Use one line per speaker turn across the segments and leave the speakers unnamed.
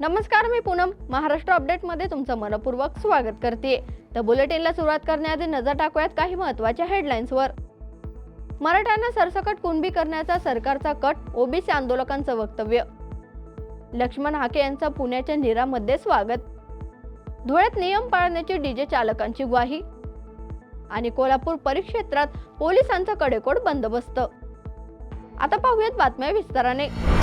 नमस्कार मी पूनम. महाराष्ट्र अपडेटमध्ये तुमचं मनपूर्वक स्वागत करते तर बुलेटिनला सुरुवात करण्याआधी नजर टाकूयात काही महत्त्वाच्या हेडलाईन्सवर मराठ्यांना सरसकट कुणबी करण्याचा सरकारचा कट ओबीसी आंदोलकांचं वक्तव्य. लक्ष्मण हाके यांचं पुण्याच्या निरामध्ये स्वागत. धुळ्यात नियम पाळण्याची डीजे चालकांची ग्वाही. आणि कोल्हापूर परिक्षेत्रात पोलिसांचा कडेकोट बंदोबस्त. आता पाहूयात बातम्या विस्ताराने.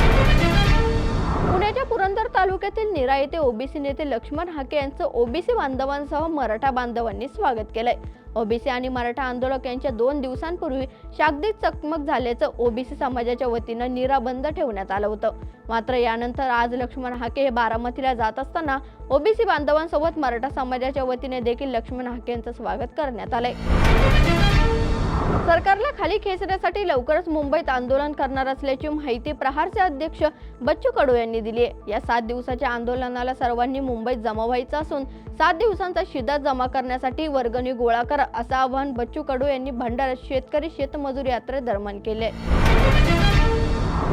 पुण्याच्या पुरंदर तालुक्यातील निरा येथे ओबीसी नेते लक्ष्मण हाके यांचं ओबीसी बांधवांसह मराठा बांधवांनी स्वागत केलंय. ओबीसी आणि मराठा आंदोलक यांच्या दोन दिवसांपूर्वी शाब्दिक चकमक झाल्याचं ओबीसी समाजाच्या वतीनं निरा बंद ठेवण्यात आलं होतं. मात्र यानंतर आज लक्ष्मण हाके हे बारामतीला जात असताना ओबीसी बांधवांसोबत मराठा समाजाच्या वतीने देखील लक्ष्मण हाके यांचं स्वागत करण्यात आलंय. सरकारला खाली खेचण्यासाठी लवकरच मुंबईत आंदोलन करणार असल्याची माहिती प्रहारचे अध्यक्ष बच्चू कडू यांनी दिली आहे. या सात दिवसाच्या आंदोलनाला सर्वांनी मुंबईत जमा व्हायचं असून सात दिवसांचा शिदा जमा करण्यासाठी वर्गणी गोळा कर असं आवाहन बच्चू कडू यांनी भंडारा शेतकरी शेतमजूर यात्रेदरम्यान केले.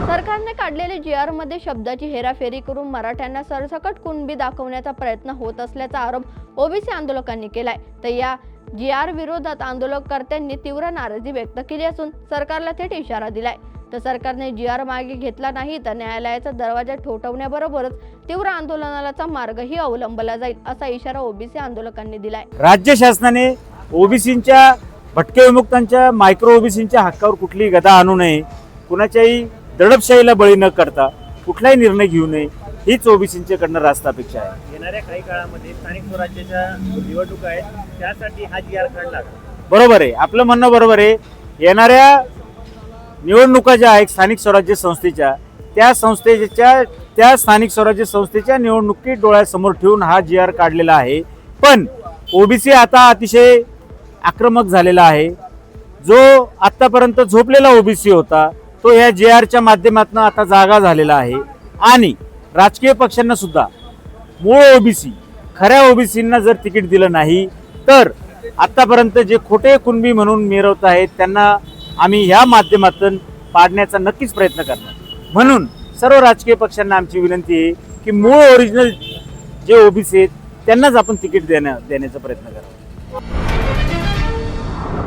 सरकारने काढलेले जी आरमध्ये शब्दाची हेराफेरी करून मराठ्यांना सरसकट कुणबी दाखवण्याचा प्रयत्न होत असल्याचा आरोप ओबीसी आंदोलकांनी केलाय. तर या जी आर विरोधात आंदोलनकर्त्यांनी तीव्र नाराजी व्यक्त केली असून सरकारला थेट इशारा दिलाय. तर सरकारने जी आर मागे घेतला नाही तर न्यायालयाचा दरवाजा ठोठवण्याबरोबरच तीव्र आंदोलनाचा मार्गही अवलंबला जाईल असा इशारा ओबीसी आंदोलकांनी दिलाय.
राज्य शासनाने ओबीसींच्या भटके विमुक्तांच्या मायक्रो ओबीसींच्या हक्कावर कुठलीही गदा आणू नये. कुणाच्याही दडपशाहीला बळी न करता कुठलाही निर्णय घेऊ नये. हीच ओबीसींच्याकडनं रास्त अपेक्षा आहे.
येणाऱ्या काही काळामध्ये स्थानिक स्वराज्याच्या निवडणुका आहेत त्यासाठी हा जी आर काढला
बरोबर आहे. आपलं म्हणणं बरोबर आहे. येणाऱ्या निवडणुका ज्या आहेत स्थानिक स्वराज्य संस्थेच्या त्या संस्थेच्या त्या स्थानिक स्वराज्य संस्थेच्या निवडणुकी डोळ्यासमोर ठेवून हा जी आर काढलेला आहे. पण ओबीसी आता अतिशय आक्रमक झालेला आहे. जो आतापर्यंत झोपलेला ओबीसी होता तो या जे आरच्या माध्यमातून आता जागा झालेला आहे. आणि राजकीय पक्षांना सुद्धा. मूळ ओबीसी खऱ्या ओबीसींना जर तिकीट दिलं नाही तर आतापर्यंत जे खोटे कुणबी म्हणून मिरवत आहेत त्यांना आम्ही ह्या माध्यमातून पाडण्याचा नक्कीच प्रयत्न करणार. म्हणून सर्व राजकीय पक्षांना आमची विनंती आहे की मूळ ओरिजिनल जे ओबीसी आहेत त्यांनाच आपण तिकीट देण्या देण्याचा प्रयत्न करावा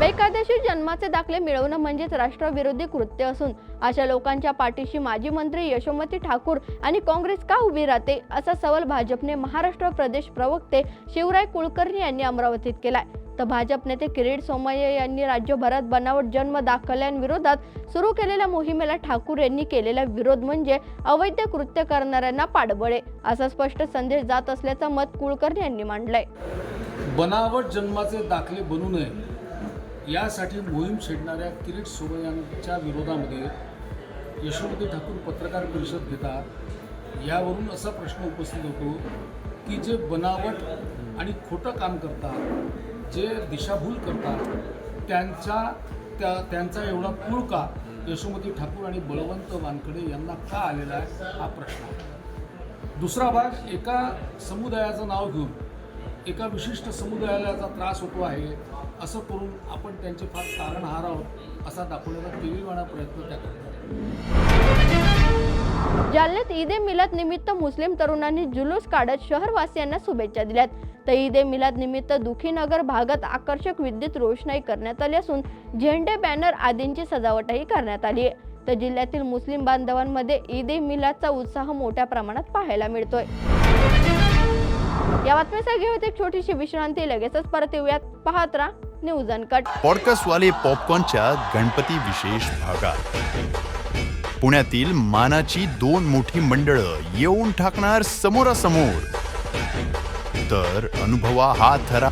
बेकायदेशीर जन्माचे दाखले मिळवणं म्हणजेच राष्ट्रविरोधी कृत्य असून अशा लोकांच्या पाठीशी माजी मंत्री यशोमती ठाकूर आणि काँग्रेस का उभी राहते असा सवाल भाजपने महाराष्ट्र प्रदेश प्रवक्ते शिवराय कुलकर्णी यांनी अमरावतीत केलाय. तर भाजप नेते किरीट सोमय्या यांनी राज्यभरात बनावट जन्म दाखल्यांविरोधात सुरू केलेल्या मोहिमेला ठाकूर यांनी केलेला विरोध म्हणजे अवैध कृत्य करणाऱ्यांना पाडबळे असा स्पष्ट संदेश जात असल्याचं मत कुलकर्णी यांनी मांडलंय.
बनावट जन्माचे दाखले बनू नये. यासाठी मोहीम छेडणाऱ्या किरीट सोबयांच्या विरोधामध्ये यशोमती ठाकूर पत्रकार परिषद घेतात यावरून असा प्रश्न उपस्थित होतो की जे बनावट आणि खोटं काम करतात जे दिशाभूल करतात त्यांचा त्या त्यांचा एवढा कुळ का? यशोमती ठाकूर आणि बळवंत वानखडे यांना का आलेला आहे हा प्रश्न आहे. दुसरा भाग एका समुदायाचं नाव घेऊन एका विशिष्ट समुदायाला त्रास होतो आहे. असं करून आपण त्यांचे फार तारणहार आहोत असा दाखवण्याचा केविलवाणा प्रयत्न त्या करतात.
जालन्यात ईद ए मिलाद निमित्त मुस्लिम तरुणांनी जुलूस काढत शहरवासियांना शुभेच्छा दिल्यात. तर ईद ए मिलाद निमित्त दुखीनगर भागात आकर्षक विद्युत रोषणाई करण्यात आली असून झेंडे बॅनर आदींची सजावटही करण्यात आली आहे. तर जिल्ह्यातील मुस्लिम बांधवांमध्ये ईद ए मिलादचा उत्साह मोठ्या प्रमाणात पाहायला मिळतोय. या बातमीसाठी होती एक छोटीशी विश्रांती लगेचच परत येऊयात. पाहत राहा. News uncut.
पॉडकास्टवाले पॉपकॉर्नच्या गणपती विशेष भागात. पुण्यातील मानाची दोन मोठी मंडळं येऊन टाकणार समोरासमोर. तर अनुभवा हा थरा.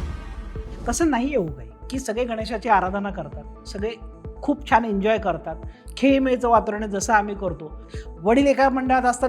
तसं नाही येऊ काही की सगळे गणेशाची आराधना करतात सगळे खूप छान एन्जॉय करतात. खेळमेचं वातावरण जसं आम्ही करतो. वडील एका मंडळात असतात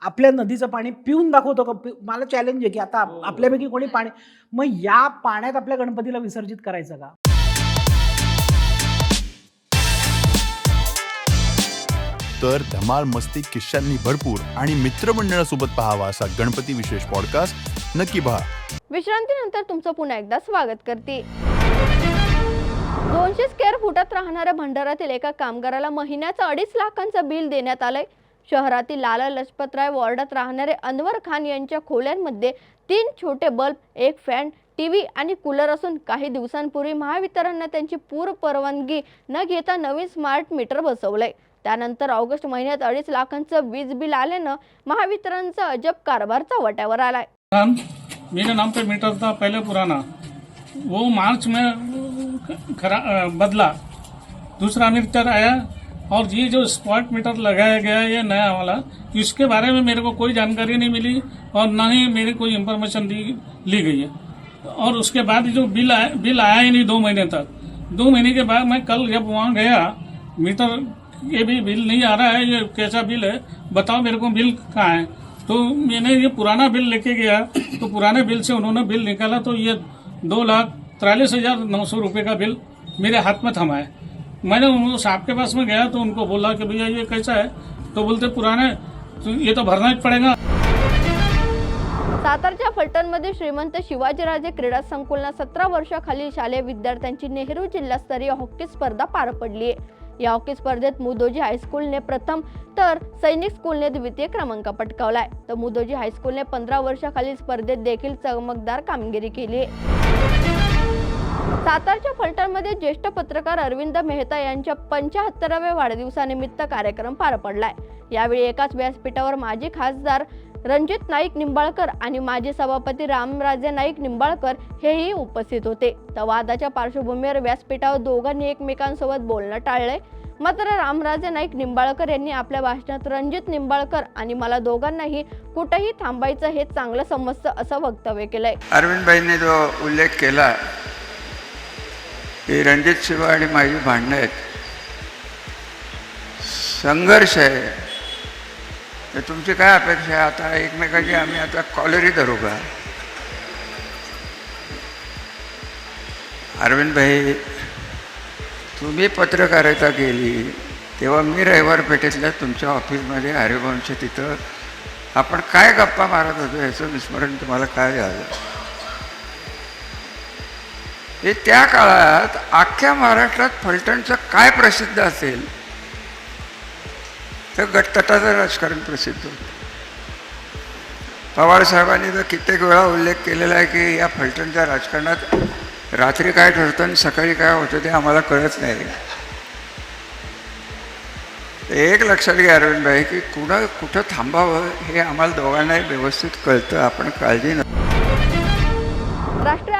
आपल्या नदीचं पाणी पिऊन दाखवतो का? मला चॅलेंज आहे की आता आप- आपल्यापैकी कोणी पाणी मग या पाण्यात आपल्या गणपतीला विसर्जित करायचं का?
तर धमाल मस्ती किश्यांनी भरपूर आणि मित्रमंडळासोबत पाहावा असा गणपती विशेष पॉडकास्ट नक्की पहा.
विश्रांतीनंतर तुमचं पुन्हा एकदा स्वागत करते. दोनशे स्क्वेअर फुटात राहणाऱ्या भंडारातील एका कामगाराला महिन्याचं अडीच लाखांचं बिल देण्यात आलंय. शहरातील लाला लजपतराय वॉर्डात राहणारे अनवर खान यांच्या खोल्यांमध्ये तीन छोटे बल्ब एक फॅन टीव्ही आणि कूलर असून काही दिवसांपूर्वी महावितरणने त्यांची पूर्व परवानगी न घेता नवीन स्मार्ट मीटर बसवलंय. त्यानंतर ऑगस्ट महिन्यात अडीच लाखांचं वीज बिल आल्यानं महावितरणचा अजब कारभार चवट्यावर आलाय.
मेरे नाम पे मीटर था पहले पुराना। वो मार्च में खरा बदला। दूसरा मीटर आया और ये जो स्पॉट मीटर लगाया गया है, ये नया वाला, इसके बारे में मेरे को कोई जानकारी नहीं मिली और ना ही मेरी कोई इन्फॉर्मेशन दी ली गई है। और उसके बाद जो बिल आया बिल आया ही नहीं दो महीने तक। दो महीने के बाद मैं कल जब वहाँ गया मीटर ये भी बिल नहीं आ रहा है, ये कैसा बिल है, बताओ मेरे को बिल कहाँ है। तो मैंने ये पुराना बिल लेके गया तो पुराने बिल से उन्होंने बिल निकाला तो ये दो लाख तिरालीस हज़ार नौ सौ रुपये का बिल मेरे हाथ में थमा है। मैंने उन साहब के पास में गया तो उनको बोला कि भैया ये कैसा है? तो बोलते पुराने तो ये तो भरना ही पड़ेगा।
सातारच्या फलटणमध्ये श्रीमंत शिवाजीराजे क्रीडा संकुलना सतरा वर्षाखालील शालेय विद्यार्थ्यांची नेहरू जिल्हास्तरीय हॉकी स्पर्धा पार पडली आहे या हॉकी स्पर्धेत मुदोजी हायस्कूलने प्रथम तर सैनिक स्कूलने द्वितीय क्रमांक पटकावलाय. तर मुदोजी हायस्कूलने पंधरा वर्षाखालील स्पर्धेत देखील चमकदार कामगिरी केली आहे सातारच्या फलटणमध्ये ज्येष्ठ पत्रकार अरविंद मेहता यांच्या पंच्याहत्तराव्या वाढदिवसानिमित्त कार्यक्रम पार पडलाय. यावेळी एकाच व्यासपीठावर माजी खासदार रणजित नाईक निंबाळकर आणि माजी सभापती रामराजे नाईक निंबाळकर हेही उपस्थित होते. तर वादाच्या पार्श्वभूमीवर व्यासपीठावर दोघांनी एकमेकांसोबत बोलणं टाळलंय. मात्र रामराजे नाईक निंबाळकर यांनी आपल्या भाषणात रणजित निंबाळकर आणि मला दोघांनाही कुठेही थांबायचं हे चांगलं समजतं असं वक्तव्य केलंय.
अरविंदभाईंनी जो उल्लेख केला ही रणजित शिवा आणि माझी भांडणं आहेत. संघर्ष आहे. तर तुमची काय अपेक्षा आहे? आता एकमेकाची आम्ही आता कॉलरी धरू का? अरविंदभाई तुम्ही पत्रकारिता केली तेव्हा मी रविवार पेठेतल्या तुमच्या ऑफिसमध्ये हरिवंश तिथं आपण काय गप्पा मारत होतो याचं विस्मरण तुम्हाला काय झालं? हे त्या काळात अख्ख्या महाराष्ट्रात फलटणचं काय प्रसिद्ध असेल तर गटतटाचं राजकारण प्रसिद्ध होतं. पवार साहेबांनी तर कित्येक वेळा उल्लेख केलेला आहे की या फलटणच्या राजकारणात रात्री काय ठरतं आणि सकाळी काय होतं ते आम्हाला कळत नाही. एक लक्षात घ्या अरविंदभाई की कुणं कुठं थांबावं हे आम्हाला दोघांनाही व्यवस्थित कळतं आपण काळजी न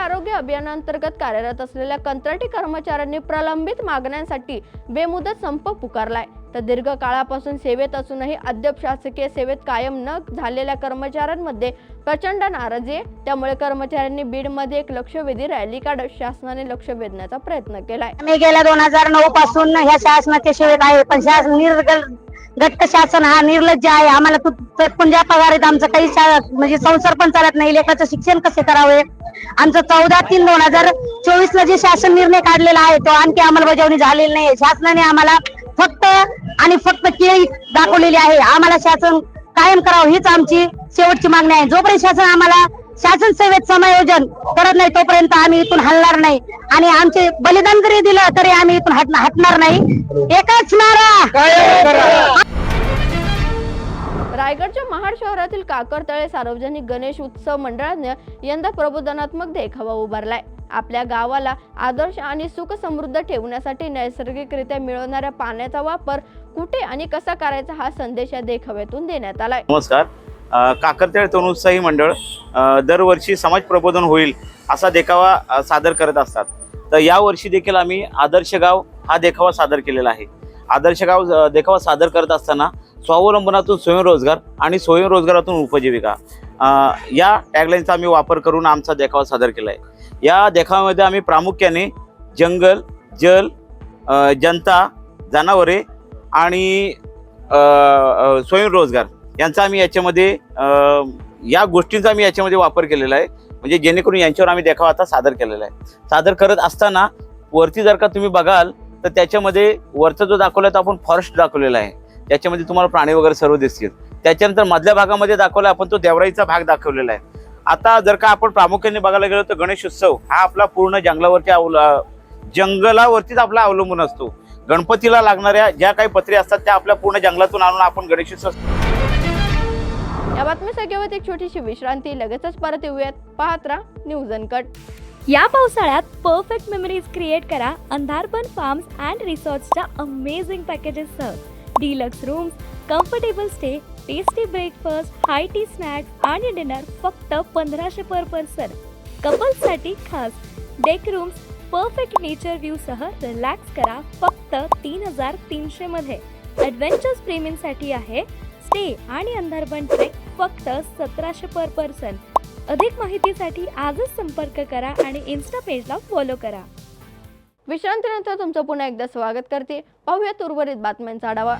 आरोग्य अभियानांतर्गत कार्यरत असलेल्या कंत्राटी कर्मचाऱ्यांनी प्रलंबित मागण्यांसाठी बेमुदत संप पुकारलाय. तर दीर्घ काळापासून सेवेत असूनही अद्याप शासकीय सेवेत कायम न झालेल्या कर्मचाऱ्यांमध्ये प्रचंड नाराजी आहे. त्यामुळे कर्मचाऱ्यांनी बीडमध्ये एक लक्षवेधी रॅली काढत शासनाने लक्ष वेधण्याचा प्रयत्न केलाय.
मी गेल्या दोन हजार नऊ पासून ह्या शासनाच्या सेवेत आहे पण शासन निर्गल शासन हा निर्लज्ज आहे. आम्हाला तू पगार आहेत आमचं काही म्हणजे संसार पण चालत नाही. लेखाचं शिक्षण कसे करावे? आमचं चौदा तीन दोन हजार चोवीस ला जे शासन निर्णय काढलेला आहे तो आणखी अंमलबजावणी झालेली नाही शासनाने आम्हाला फक्त आणि फक्त केळी दाखवलेली आहे. आम्हाला शासन कायम करावं हीच आमची शेवटची मागणी आहे. जोपर्यंत शासन आम्हाला शासन सेवेत समायोजन करत नाही तोपर्यंत आम्ही इथून हलणार नाही. आणि आमचे बलिदान जरी दिलं तरी आम्ही इथून हटणार नाही. एकच नारा!
रायगडच्या महाड शहरातील काकरतळे सार्वजनिक गणेश उत्सव मंडळाने यंदा प्रबोधनात्मक देखावा उभारलाय. आपल्या गावाला आदर्श आणि सुख समृद्ध ठेवण्यासाठी नैसर्गिकरित्या मिळवणाऱ्या पाण्याचा वापर कुठे आणि कसा करायचा हा संदेश या देखाव्यातून देण्यात आलाय.
नमस्कार. काकरतळे तरुणोत्साही मंडळ दरवर्षी समाज प्रबोधन होईल असा देखावा सादर करत असतात. तर यावर्षी देखील आम्ही आदर्श गाव हा देखावा सादर केलेला आहे. आदर्श गाव देखावा सादर करत असताना स्वावलंबनातून स्वयंरोजगार आणि स्वयंरोजगारातून उपजीविका. या टॅगलाईनचा आम्ही वापर करून आमचा देखावा सादर केला आहे. या देखाव्यामध्ये आम्ही प्रामुख्याने जंगल जल जनता जनावरे आणि स्वयंरोजगार यांचा आम्ही याच्यामध्ये या गोष्टींचा आम्ही याच्यामध्ये वापर केलेला आहे. म्हणजे जेणेकरून यांच्यावर आम्ही देखावा आता सादर केलेला आहे. सादर करत असताना वरती जर का तुम्ही बघाल तर त्याच्यामध्ये वरचा जो दाखवला तो आपण फॉरेस्ट दाखवलेला आहे. त्याच्यामध्ये तुम्हाला प्राणी वगैरे सर्व दिसतील. त्याच्यानंतर मधल्या भागामध्ये दाखवला आपण तो देवराईचा भाग दाखवलेला आहे. आता जर का आपण प्रामुख्याने बघायला गेलो तर गणेश उत्सव हा आपला पूर्ण जंगलावरती अवल जंगलावरतीच आपला अवलंबून असतो. गणपतीला लागणाऱ्या ज्या काही पत्रे असतात त्या आपल्या पूर्ण जंगलातून आणून आपण गणेश उत्सव
या घेऊयात एक छोटीशी विश्रांती. लगेचच परत येऊयात. पाहत राहा न्यूज अनकट
या पावसाळ्यात परफेक्ट मेमरीज क्रिएट करा. अंधारपन फार्म्स अँड रिसॉर्ट्सच्या amazing पॅकेजेससह deluxe rooms comfortable stay tasty breakfast high tea snacks आणि डिनर फक्त पंधराशे पर पर्सन कपल्ससाठी खास. डेक रूम्स परफेक्ट नेचर व्ह्यूसह रिलॅक्स करा फक्त तीन हजार तीनशेमध्ये ॲडव्हेंचर्स प्रेमींसाठी आहे. स्टे आणि अंधारबन ट्रेक फक्त सतराशे पर पर्सन अधिक माहितीसाठी आजच संपर्क करा आणि इन्स्टा पेजला फॉलो करा.
विश्रांतीनंतर तुमचं पुन्हा एकदा स्वागत करते. पाहूयात उर्वरित बातम्यांचा आढावा.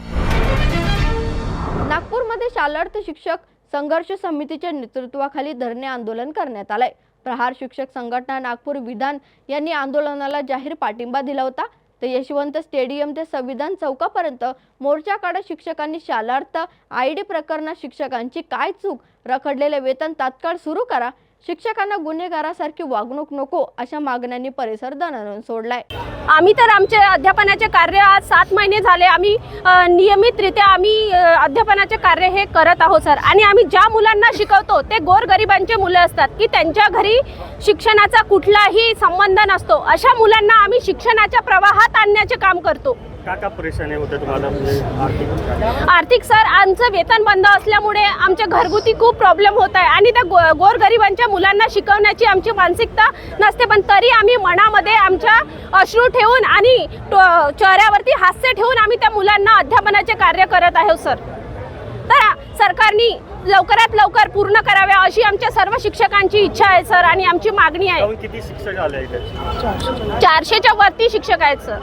नागपूरमध्ये शालार्थ शिक्षक संघर्ष समितीच्या नेतृत्वाखाली धरणे आंदोलन करण्यात आलंय. प्रहार शिक्षक संघटना नागपूर विधान यांनी आंदोलनाला जाहीर पाठिंबा दिला होता. तर यशवंत स्टेडियम ते संविधान चौकापर्यंत मोर्चा काढत शिक्षकांनी शालार्थ आय डी प्रकरणात शिक्षकांची काय चूक? रखडलेले वेतन तात्काळ सुरू करा. शिक्षकांना गुन्हेगारासारखी वागणूक नको अशा मागण्यांनी परिसर दणाणून सोडलाय.
आम्ही तर आमचे अध्यापनाचे कार्य आज सात महिने झाले. आम्ही नियमितरित्या आम्ही अध्यापनाचे कार्य हे करत आहोत सर. आणि आम्ही ज्या मुलांना शिकवतो ते गोरगरिबांचे मुलं असतात की त्यांच्या घरी शिक्षणाचा कुठलाही संबंध नसतो. अशा मुलांना आम्ही शिक्षणाच्या प्रवाहात आणण्याचे काम करतो.
का का परेशानी होते तुम्हाला? म्हणजे आर्थिक
आर्थिक सर आमचं वेतन बंद असल्यामुळे आमच्या घरगुती खूप प्रॉब्लेम होत आहे आणि त्या गो गोरगरिबांच्या मुलांना शिकवण्याची आमची मानसिकता नसते पण तरी आम्ही मनामध्ये आमच्या अश्रू ठेवून आणि चेहऱ्यावरती हास्य ठेवून आम्ही त्या मुलांना अध्यापनाचे कार्य करत आहोत सर. तर सरकारने लवकरात लवकर पूर्ण कराव्या अशी आमच्या सर्व शिक्षकांची इच्छा आहे सर आणि आमची मागणी आहे.
किती शिक्षक आले इथे
चारशेच्या वरती शिक्षक आहेत सर.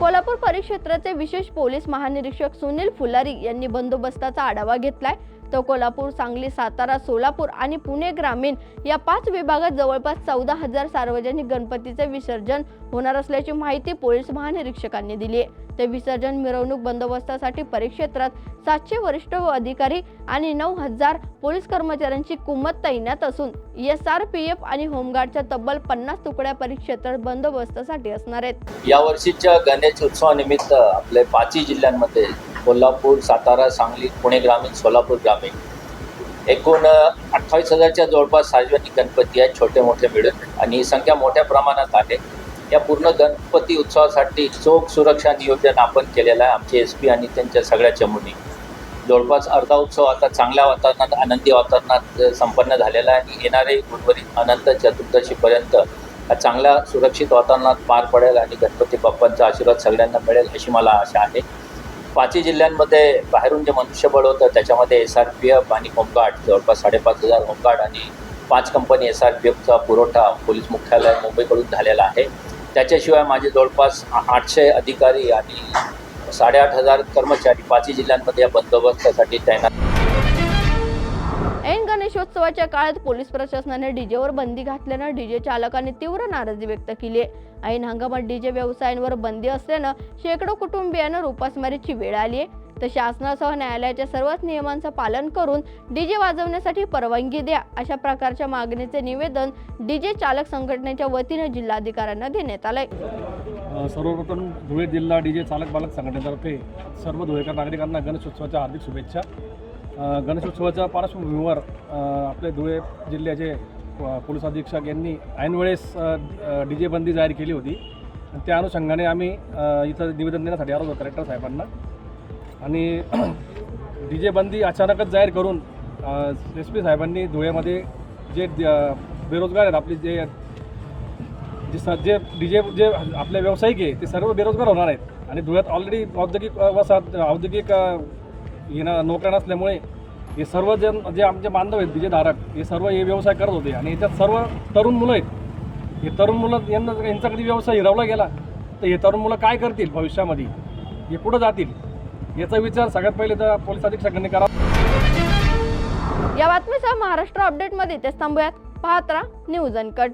कोल्हापूर परिक्षेत्राचे विशेष पोलीस महानिरीक्षक सुनील फुलारी यांनी बंदोबस्ताचा आढावा घेतलाय. तर कोल्हापूर सांगली सातारा सोलापूर आणि पुणे ग्रामीण या पाच विभागात जवळपास चौदा हजार सार्वजनिक गणपतीचे विसर्जन होणार असल्याची माहिती पोलीस महानिरीक्षकांनी दिली आहे. ते विसर्जन मिरवणूक बंदोबस्तासाठी परिक्षेत्रात सातशे वरिष्ठ अधिकारी आणि नऊ हजार पोलीस कर्मचाऱ्यांची कुमत तैनात असून एस आर पी एफ आणि होमगार्डच्या तब्बल पन्नास तुकड्या परिक्षेत्रात बंदोबस्तासाठी असणार आहेत.
या वर्षीच्या गणेश उत्सवानिमित्त आपले पाचही जिल्ह्यांमध्ये कोल्हापूर सातारा सांगली पुणे ग्रामीण सोलापूर ग्रामीण. एकूण अठ्ठावीस हजारच्या जवळपास सार्वजनिक गणपती आहेत छोटे मोठे मिळून. आणि ही संख्या मोठ्या प्रमाणात आहे. या पूर्ण गणपती उत्सवासाठी चोख सुरक्षा नियोजन आपण केलेलं आहे. आमचे एस पी आणि त्यांच्या सगळ्या चमूनी. जवळपास अर्धा उत्सव आता चांगल्या वातावरणात आनंदी वातावरणात संपन्न झालेला आहे. आणि येणारे उर्वरित अनंत चतुर्दशीपर्यंत हा चांगल्या सुरक्षित वातावरणात पार पडेल आणि गणपती बाप्पांचा आशीर्वाद सगळ्यांना मिळेल अशी मला आशा आहे. पाचही जिल्ह्यांमध्ये बाहेरून जे मनुष्यबळ होतं त्याच्यामध्ये एस आर पी एफ आणि होमगार्ड जवळपास साडेपाच हजार होमगार्ड आणि पाच कंपनी एस आर पी एफचा पुरवठा पोलीस मुख्यालय मुंबईकडून झालेला आहे. त्याच्याशिवाय माझे जवळपास आठशे अधिकारी आणि साडेआठ हजार कर्मचारी पाचही जिल्ह्यांमध्ये या बंदोबस्तासाठी तैनात
गणेशोत्सवाच्या काळात पोलीस प्रशासनाने डीजेवर बंदी घातल्यानं डीजे चालकांनी तीव्र नाराजी व्यक्त केली आहे. ऐन हंगामात डीजे व्यवसायांवर बंदी असल्यानं शेकडो कुटुंबियांना उपासमारीची वेळ आली आहे. तर शासनासह न्यायालयाच्या सर्वच नियमांचं पालन करून डीजे वाजवण्यासाठी परवानगी द्या अशा प्रकारच्या मागणीचे निवेदन डीजे चालक संघटनेच्या वतीनं जिल्हाधिकाऱ्यांना देण्यात आलंय.
सर्वप्रथम धुळे जिल्हा डीजे चालक बालक संघटनेतर्फे सर्व धुळेकर नागरिकांना गणेशोत्सवाच्या हार्दिक शुभेच्छा. गणेशोत्सवाच्या पार्श्वभूमीवर आपले धुळे जिल्ह्याचे पोलीस अधीक्षक यांनी ऐनवेळेस डी जे बंदी जाहीर केली होती. त्या अनुषंगाने आम्ही इथं निवेदन देण्यासाठी आलो होतो कलेक्टर साहेबांना. आणि डी जे बंदी अचानकच जाहीर करून एस पी साहेबांनी धुळ्यामध्ये जे बेरोजगार आहेत आपले जे जे स जे डी जे जे आपले व्यावसायिक आहे ते सर्व बेरोजगार होणार आहेत. आणि धुळ्यात ऑलरेडी औद्योगिक वसाहत औद्योगिक येणं नोकऱ्या नसल्यामुळे हे सर्व जण जे आमचे बांधव आहेत डीजे धारक हे सर्व हे व्यवसाय करत होते. आणि याच्यात सर्व तरुण मुलं आहेत. हे तरुण मुलं यांना यांचा कधी व्यवसाय हिरावला गेला तर हे तरुण मुलं काय करतील भविष्यामध्ये? हे कुठं जातील? याचा विचार सगळ्यात पहिले तर पोलीस अधीक्षकांनी करावा
या बातमीसह महाराष्ट्र अपडेटमध्ये तेच थांबूयात. पाहत राहा न्यूज अनकट.